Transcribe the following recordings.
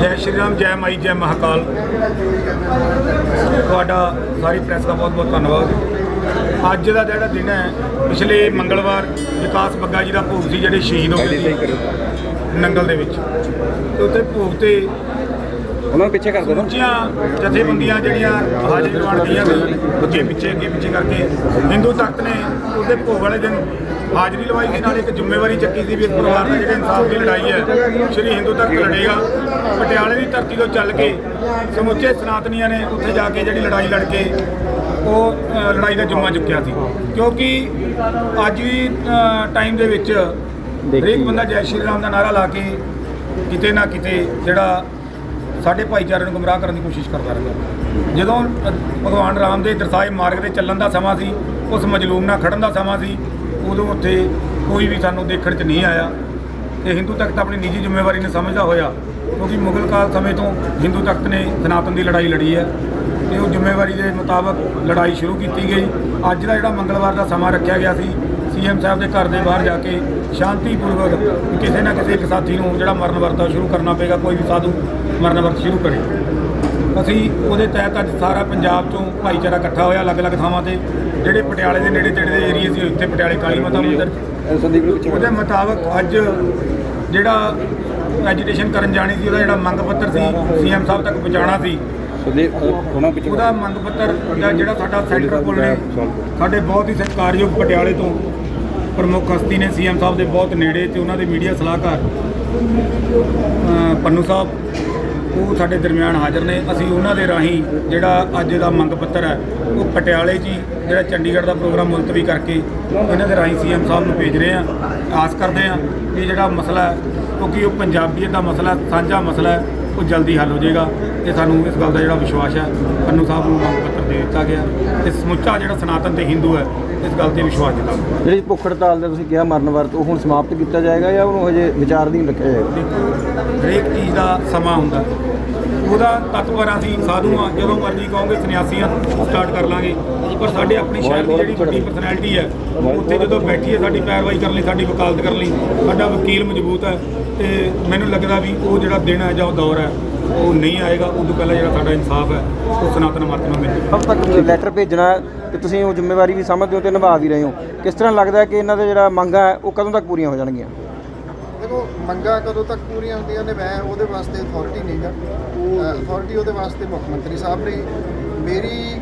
ਜੈ ਸ਼੍ਰੀ ਰਾਮ ਜੈ ਮਾਈ ਜੈ ਮਹਾਕਾਲ। ਤੁਹਾਡਾ ਸਾਰੀ ਪ੍ਰੈਸ ਦਾ ਬਹੁਤ ਬਹੁਤ ਧੰਨਵਾਦ। ਅੱਜ ਦਾ ਜਿਹੜਾ ਦਿਨ ਹੈ ਪਿਛਲੇ ਮੰਗਲਵਾਰ ਵਿਕਾਸ ਬੱਗਾ ਜੀ ਦਾ ਭੋਗ ਸੀ ਜਿਹੜੇ ਸ਼ਹੀਦ ਹੋ ਗਏ ਸੀ ਨੰਗਲ ਦੇ ਵਿੱਚ। ਤੇ ਉੱਥੇ ਭੋਗ ਤੇ ਉਹਨਾਂ ਨੂੰ ਪਿੱਛੇ ਕਰ ਦੋ ਉੱਚੀਆਂ ਜਥੇਬੰਦੀਆਂ ਜਿਹੜੀਆਂ ਹਾਜ਼ਰੀ ਲਵਾਉਣ ਸੀ ਅੱਗੇ ਪਿੱਛੇ ਅੱਗੇ ਪਿੱਛੇ ਕਰਕੇ ਹਿੰਦੂ ਤਖਤ ਨੇ ਉਹਦੇ ਭੋਗ ਵਾਲੇ ਦਿਨ ਹਾਜ਼ਰੀ ਲਵਾਈ ਸੀ, ਨਾਲ ਇੱਕ ਜ਼ਿੰਮੇਵਾਰੀ ਚੱਕੀ ਸੀ ਵੀ ਇਸ ਪਰਿਵਾਰ ਦਾ ਜਿਹੜਾ ਇਨਸਾਫ ਦੀ ਲੜਾਈ ਹੈ, ਸ਼੍ਰੀ ਹਿੰਦੂ ਤੱਕ ਲੜੇਗਾ। ਪਟਿਆਲੇ ਦੀ ਧਰਤੀ ਤੋਂ ਚੱਲ ਕੇ ਸਮੁੱਚੇ ਸਨਾਤਨੀਆਂ ਨੇ ਉੱਥੇ ਜਾ ਕੇ ਜਿਹੜੀ ਲੜਾਈ ਲੜ ਕੇ ਉਹ ਲੜਾਈ ਦਾ ਜੁਮਾ ਚੁੱਕਿਆ ਸੀ। ਕਿਉਂਕਿ ਅੱਜ ਵੀ ਟਾਈਮ ਦੇ ਵਿੱਚ ਹਰੇਕ ਬੰਦਾ ਜੈ ਸ਼੍ਰੀ ਰਾਮ ਦਾ ਨਾਰਾ ਲਾ ਕੇ ਕਿਤੇ ਨਾ ਕਿਤੇ ਜਿਹੜਾ ਸਾਡੇ ਭਾਈਚਾਰੇ ਨੂੰ ਗੁੰਮਰਾਹ ਕਰਨ ਦੀ ਕੋਸ਼ਿਸ਼ ਕਰਦਾ ਰਹਿੰਦਾ। ਜਦੋਂ ਭਗਵਾਨ ਰਾਮ ਦੇ ਦਰਸਾਏ ਮਾਰਗ ਤੇ ਚੱਲਣ ਦਾ ਸਮਾਂ ਸੀ, ਉਸ ਮਜਲੂਮ ਨਾਲ ਖੜਨ ਦਾ ਸਮਾਂ ਸੀ ਉਦੋਂ ਉੱਥੇ ਕੋਈ ਵੀ ਸਾਨੂੰ ਦੇਖਣ 'ਚ ਨਹੀਂ ਆਇਆ। ਤੇ ਹਿੰਦੂ ਤਖਤ ਆਪਣੀ ਨਿੱਜੀ ਜ਼ਿੰਮੇਵਾਰੀ ਨੂੰ ਸਮਝਦਾ ਹੋਇਆ, ਕਿਉਂਕਿ ਮੁਗਲ ਕਾਲ ਸਮੇਂ ਤੋਂ ਹਿੰਦੂ ਤਖਤ ਨੇ ਸਨਾਤਨ ਦੀ ਲੜਾਈ ਲੜੀ ਹੈ। ਤੇ ਉਹ ਜ਼ਿੰਮੇਵਾਰੀ ਦੇ ਮੁਤਾਬਕ ਲੜਾਈ ਸ਼ੁਰੂ ਕੀਤੀ ਗਈ। ਅੱਜ ਦਾ ਜਿਹੜਾ ਮੰਗਲਵਾਰ ਦਾ ਸਮਾਂ ਰੱਖਿਆ ਗਿਆ ਸੀ, ਸੀਐਮ ਸਾਹਿਬ ਦੇ ਘਰ ਦੇ ਬਾਹਰ ਜਾ ਕੇ ਸ਼ਾਂਤੀਪੂਰਵਕ ਕਿਸੇ ਨਾ ਕਿਸੇ ਇੱਕ ਸਾਥੀ ਨੂੰ ਜਿਹੜਾ ਮਰਨ ਵਰਤ ਸ਼ੁਰੂ ਕਰਨਾ ਪਏਗਾ, ਕੋਈ ਵੀ ਸਾਧੂ ਮਰਨ ਵਰਤ ਸ਼ੁਰੂ ਕਰੇ। ਅਸੀਂ ਉਹਦੇ ਤਹਿਤ ਅੱਜ ਸਾਰਾ ਪੰਜਾਬ ਚੋਂ ਭਾਈਚਾਰਾ ਇਕੱਠਾ ਹੋਇਆ ਅਲੱਗ-ਅਲੱਗ ਥਾਵਾਂ ਤੇ ਜਿਹੜੇ ਪਟਿਆਲੇ ਦੇ ਨੇੜੇ ਤੇੜੇ ਦੇ ਏਰੀਏ ਸੀ ਇੱਥੇ ਪਟਿਆਲੇ ਕਾਲੀ ਮਾਤਾ ਮੰਦਿਰ। ਉਹਦੇ ਮੁਤਾਬਕ ਅੱਜ ਜਿਹੜਾ ਐਜੀਟੇਸ਼ਨ ਕਰਨ ਜਾਣੀ ਸੀ ਉਹਦਾ ਜਿਹੜਾ ਮੰਗ ਪੱਤਰ ਸੀ ਸੀਐਮ ਸਾਹਿਬ ਤੱਕ ਪਹੁੰਚਾਉਣਾ ਸੀ। ਉਹਦਾ ਮੰਗ ਪੱਤਰ ਦਾ ਜਿਹੜਾ ਸਾਡਾ ਸੈਂਟਰ ਕੋਲ ਨੇ ਸਾਡੇ ਬਹੁਤ ਹੀ ਸਤਿਕਾਰਯੋਗ ਪਟਿਆਲੇ ਤੋਂ ਪ੍ਰਮੁੱਖ ਹਸਤੀ ਨੇ ਸੀਐਮ ਸਾਹਿਬ ਦੇ ਬਹੁਤ ਨੇੜੇ ਤੇ ਉਹਨਾਂ ਦੇ ਮੀਡੀਆ ਸਲਾਹਕਾਰ ਪੰਨੂ ਸਾਹਿਬ। ਉਹ ਸਾਡੇ ਦਰਮਿਆਨ ਹਾਜ਼ਰ ਨੇ। ਅਸੀਂ ਉਹਨਾਂ ਦੇ ਰਾਹੀਂ ਜਿਹੜਾ ਅੱਜ ਦਾ ਮੰਗ ਪੱਤਰ ਹੈ, ਉਹ ਪਟਿਆਲੇ 'ਚ ਹੀ ਜਿਹੜਾ ਚੰਡੀਗੜ੍ਹ ਦਾ ਪ੍ਰੋਗਰਾਮ ਮੁਲਤਵੀ ਕਰਕੇ ਇਹਨਾਂ ਦੇ ਰਾਹੀਂ ਸੀਐਮ ਸਾਹਿਬ ਨੂੰ ਭੇਜ ਰਹੇ ਹਾਂ। ਆਸ ਕਰਦੇ ਹਾਂ ਕਿ ਜਿਹੜਾ ਮਸਲਾ ਕਿਉਂਕਿ ਉਹ ਪੰਜਾਬੀਅਤ ਦਾ ਮਸਲਾ ਸਾਂਝਾ ਮਸਲਾ ਹੈ ਉਹ ਜਲਦੀ ਹੱਲ ਹੋ ਜਾਏਗਾ ਤੇ ਸਾਨੂੰ ਇਸ ਗੱਲ ਦਾ ਜਿਹੜਾ ਵਿਸ਼ਵਾਸ ਹੈ ਪੰਨੂ ਸਾਹਿਬ ਨੂੰ ਮੰਗ ਪੱਤਰ ਦੇ ਦਿੱਤਾ ਗਿਆ ਤੇ ਸਮੁੱਚਾ ਜਿਹੜਾ ਸਨਾਤਨ ਤੇ ਹਿੰਦੂ ਹੈ ਇਸ ਗੱਲ ਤੇ ਵਿਸ਼ਵਾਸ ਦਿੱਤਾ ਜਿਹੜੀ ਭੁੱਖ ਹੜਤਾਲ ਦਾ ਤੁਸੀਂ ਕਿਹਾ ਮਰਨ ਵਰਤ ਉਹ ਹੁਣ ਸਮਾਪਤ ਕੀਤਾ ਜਾਏਗਾ ਜਾਂ ਉਹਨੂੰ ਹਜੇ ਵਿਚਾਰਧੀਨ ਰੱਖਿਆ ਜਾਏਗਾ? ਦੇਖੋ ਹਰੇਕ ਚੀਜ਼ ਦਾ ਸਮਾਂ ਹੁੰਦਾ। ਉਹਦਾ ਤਤਪਰ ਅਸੀਂ ਸਾਧੂ ਆ ਜਦੋਂ ਮਰਜ਼ੀ ਕਹੋਗੇ ਸੰਨਿਆਸੀਆਂ ਸਟਾਰਟ ਕਰ ਲਾਂਗੇ। ਪਰ ਸਾਡੇ ਆਪਣੇ ਸ਼ਹਿਰ ਦੀ ਜਿਹੜੀ ਵੱਡੀ ਪਰਸਨੈਲਿਟੀ ਹੈ ਉੱਥੇ ਜਦੋਂ ਬੈਠੀ ਹੈ ਸਾਡੀ ਪੈਰਵਾਈ ਕਰਨ ਲਈ ਸਾਡੀ ਵਕਾਲਤ ਕਰਨ ਲਈ ਸਾਡਾ ਵਕੀਲ ਮਜ਼ਬੂਤ ਹੈ ਤੇ ਮੈਨੂੰ ਲੱਗਦਾ ਵੀ ਉਹ ਜਿਹੜਾ ਦਿਨ ਹੈ ਜਾਂ ਉਹ ਦੌਰ ਹੈ ਉਹ ਨਹੀਂ ਆਏਗਾ ਉਦੋਂ ਪਹਿਲਾਂ ਜਿਹੜਾ ਸਾਡਾ ਇਨਸਾਫ ਹੈ ਉਹ ਸਨਾਤਨ ਮਤ ਨੂੰ ਮਿਲ ਜਾਏਗਾ ਕਬ ਤੱਕ ਲੈਟਰ ਭੇਜਣਾ ਤੇ ਤੁਸੀਂ ਉਹ ਜ਼ਿੰਮੇਵਾਰੀ ਵੀ ਸਮਝਦੇ ਹੋ ਤੇ ਨਿਭਾ ਵੀ ਰਹੇ ਹੋ। ਕਿਸ ਤਰ੍ਹਾਂ ਲੱਗਦਾ ਹੈ ਕਿ ਇਹਨਾਂ ਦਾ ਜਿਹੜਾ ਮੰਗਾਂ ਹੈ ਉਹ ਕਦੋਂ ਤੱਕ ਪੂਰੀਆਂ ਹੋ ਜਾਣਗੀਆਂ? ਮੰਗਾਂ ਕਦੋਂ ਤੱਕ ਪੂਰੀਆਂ ਹੁੰਦੀਆਂ ਨੇ? ਮੈਂ ਉਹਦੇ ਵਾਸਤੇ ਅਥਾਰਟੀ ਨਹੀਂਗਾ ਅਥਾਰਟੀ ਉਹਦੇ ਵਾਸਤੇ ਮੁੱਖ ਮੰਤਰੀ ਸਾਹਿਬ ਨੇ ਮੇਰੀ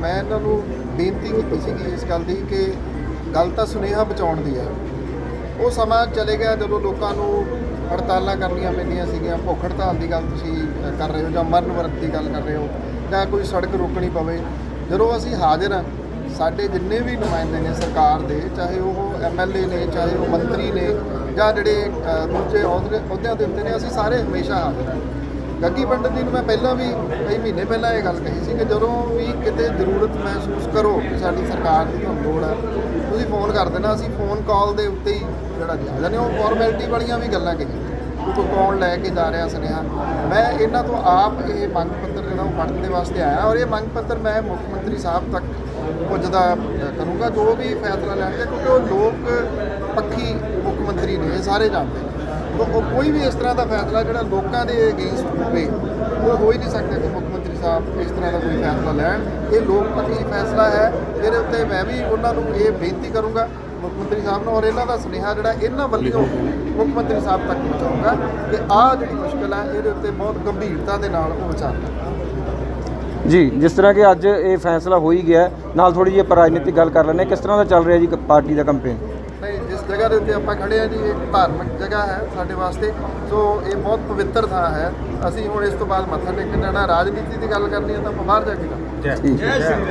ਮੈਂ ਇਹਨਾਂ ਨੂੰ ਬੇਨਤੀ ਕੀਤੀ ਸੀਗੀ ਇਸ ਗੱਲ ਦੀ ਕਿ ਗੱਲ ਤਾਂ ਸੁਨੇਹਾ ਬਚਾਉਣ ਦੀ ਹੈ। ਉਹ ਸਮਾਂ ਚਲੇ ਗਿਆ ਜਦੋਂ ਲੋਕਾਂ ਨੂੰ ਹੜਤਾਲਾਂ ਕਰਨੀਆਂ ਪੈਂਦੀਆਂ ਸੀਗੀਆਂ। ਭੁੱਖ ਹੜਤਾਲ ਦੀ ਗੱਲ ਤੁਸੀਂ ਕਰ ਰਹੇ ਹੋ ਜਾਂ ਮਰਨ ਵਰਤ ਦੀ ਗੱਲ ਕਰ ਰਹੇ ਹੋ ਜਾਂ ਕੋਈ ਸੜਕ ਰੋਕਣੀ ਪਵੇ। ਜਦੋਂ ਅਸੀਂ ਹਾਜ਼ਰ ਹਾਂ ਸਾਡੇ ਜਿੰਨੇ ਵੀ ਨੁਮਾਇੰਦੇ ਨੇ ਸਰਕਾਰ ਦੇ ਚਾਹੇ ਉਹ ਐਮਐਲਏ ਨੇ ਚਾਹੇ ਉਹ ਮੰਤਰੀ ਨੇ ਜਾਂ ਜਿਹੜੇ ਅ, ਦੂਜੇ ਅਹੁਦੇ ਅਹੁਦਿਆਂ ਦੇ ਉੱਤੇ ਨੇ ਅਸੀਂ ਸਾਰੇ ਹਮੇਸ਼ਾ ਹਾਜ਼ਰ ਹਾਂ। ਗੱਗੀ ਪੰਡਤ ਜੀ ਨੂੰ ਮੈਂ ਪਹਿਲਾਂ ਵੀ ਕਈ ਮਹੀਨੇ ਪਹਿਲਾਂ ਇਹ ਗੱਲ ਕਹੀ ਸੀ ਕਿ ਜਦੋਂ ਵੀ ਕਿਤੇ ਜ਼ਰੂਰਤ ਮਹਿਸੂਸ ਕਰੋ ਕਿ ਸਾਡੀ ਸਰਕਾਰ ਦੀ ਤੁਹਾਨੂੰ ਲੋੜ ਹੈ ਤੁਸੀਂ ਫੋਨ ਕਰ ਦੇਣਾ ਅਸੀਂ ਫੋਨ ਕਾਲ ਦੇ ਉੱਤੇ ਹੀ ਜਿਹੜਾ ਜਾ ਜਾਂਦੇ ਉਹ ਫਾਰਮੈਲਿਟੀ ਵਾਲੀਆਂ ਵੀ ਗੱਲਾਂ ਕਹੀਆਂ। ਕੋਈ ਕੌਣ ਲੈ ਕੇ ਜਾ ਰਿਹਾ ਸੁਨੇਹਾ। ਮੈਂ ਇਹਨਾਂ ਤੋਂ ਆਪ ਇਹ ਮੰਗ ਪੱਤਰ ਜਿਹੜਾ ਉਹ ਪੜ੍ਹਨ ਦੇ ਵਾਸਤੇ ਆਇਆ ਔਰ ਇਹ ਮੰਗ ਪੱਤਰ ਮੈਂ ਮੁੱਖ ਮੰਤਰੀ ਸਾਹਿਬ ਤੱਕ ਪੁੱਜਦਾ ਕਰੂੰਗਾ ਜੋ ਵੀ ਫੈਸਲਾ ਲੈਣਗੇ ਕਿਉਂਕਿ ਉਹ ਲੋਕ ਪੱਖੀ ਮੁੱਖ ਮੰਤਰੀ ਨੇ, ਇਹ ਸਾਰੇ ਜਾਣਦੇ ਨੇ। ਤਾਂ ਉਹ ਕੋਈ ਵੀ ਇਸ ਤਰ੍ਹਾਂ ਦਾ ਫੈਸਲਾ ਜਿਹੜਾ ਲੋਕਾਂ ਦੇ ਅਗੇਂਸਟ ਹੋਵੇ, ਉਹ ਹੋ ਹੀ ਨਹੀਂ ਸਕਦਾ ਕਿ ਮੁੱਖ ਮੰਤਰੀ ਸਾਹਿਬ ਇਸ ਤਰ੍ਹਾਂ ਦਾ ਕੋਈ ਫੈਸਲਾ ਲੈਣ। ਇਹ ਲੋਕ ਪੱਖੀ ਫੈਸਲਾ ਹੈ, ਇਹਦੇ ਉੱਤੇ ਮੈਂ ਵੀ ਉਹਨਾਂ ਨੂੰ ਇਹ ਬੇਨਤੀ ਕਰੂੰਗਾ, ਮੁੱਖ ਮੰਤਰੀ ਸਾਹਿਬ ਨੂੰ, ਔਰ ਇਹਨਾਂ ਦਾ ਸੁਨੇਹਾ ਜਿਹੜਾ ਇਹਨਾਂ ਵੱਲੋਂ ਮੁੱਖ ਮੰਤਰੀ ਸਾਹਿਬ ਤੱਕ ਪਹੁੰਚਾਊਂਗਾ ਕਿ ਆਹ ਜਿਹੜੀ ਮੁਸ਼ਕਲ ਹੈ, ਇਹਦੇ ਉੱਤੇ ਬਹੁਤ ਗੰਭੀਰਤਾ ਦੇ ਨਾਲ ਉਹ ਵਿਚਾਰ ਜੀ, ਜਿਸ ਤਰ੍ਹਾਂ ਕਿ ਅੱਜ ਇਹ ਫੈਸਲਾ ਹੋ ਹੀ ਗਿਆ ਨਾਲ ਥੋੜੀ ਜਿਹੀ ਆਪਾਂ ਰਾਜਨੀਤਿਕ ਗੱਲ ਕਰ ਲੈਂਦੇ ਹਾਂ। ਕਿਸ ਤਰ੍ਹਾਂ ਦਾ ਚੱਲ ਰਿਹਾ ਜੀ ਕ- ਪਾਰਟੀ ਦਾ ਕੰਪੇਨ ਨਹੀਂ ਜਿਸ ਜਗ੍ਹਾ ਦੇ ਉੱਤੇ ਆਪਾਂ ਖੜੇ ਆ ਜੀ ਇਹ ਧਾਰਮਿਕ ਜਗ੍ਹਾ ਹੈ ਸਾਡੇ ਵਾਸਤੇ। ਸੋ ਇਹ ਬਹੁਤ ਪਵਿੱਤਰ ਥਾਂ ਹੈ। ਅਸੀਂ ਹੁਣ ਇਸ ਤੋਂ ਬਾਅਦ ਮੱਥਾ ਟੇਕਣ ਜਾਣਾ। ਰਾਜਨੀਤੀ ਦੀ ਗੱਲ ਕਰਨੀ ਹੈ ਤਾਂ ਆਪਾਂ ਬਾਹਰ ਜਾ ਕੇ ਕਰਾਂਗੇ